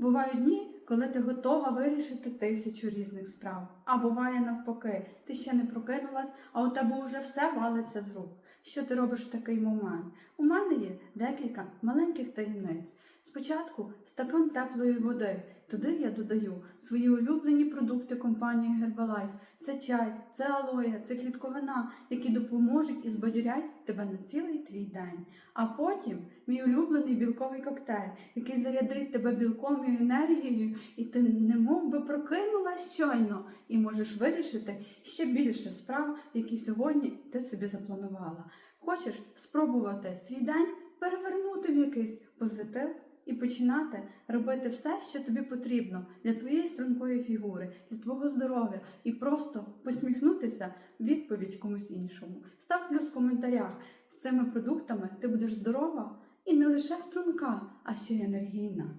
Бувають дні, коли ти готова вирішити тисячу різних справ. А буває навпаки, ти ще не прокинулась, а у тебе вже все валиться з рук. Що ти робиш в такий момент? У мене є декілька маленьких таємниць. Спочатку стакан теплої води. Туди я додаю свої улюблені продукти компанії Herbalife. Це чай, це алоє, це клітковина, які допоможуть і збадьорять тебе на цілий твій день. А потім мій улюблений білковий коктейль, який зарядить тебе білком і енергією, і ти немов би прокинулась щойно і можеш вирішити ще більше справ, які сьогодні ти собі запланувала. Хочеш спробувати свій день перевернути в якийсь позитив і починати робити все, що тобі потрібно для твоєї стрункої фігури, для твого здоров'я, і просто посміхнутися в відповідь комусь іншому. Став плюс в коментарях. З цими продуктами ти будеш здорова і не лише струнка, а ще й енергійна.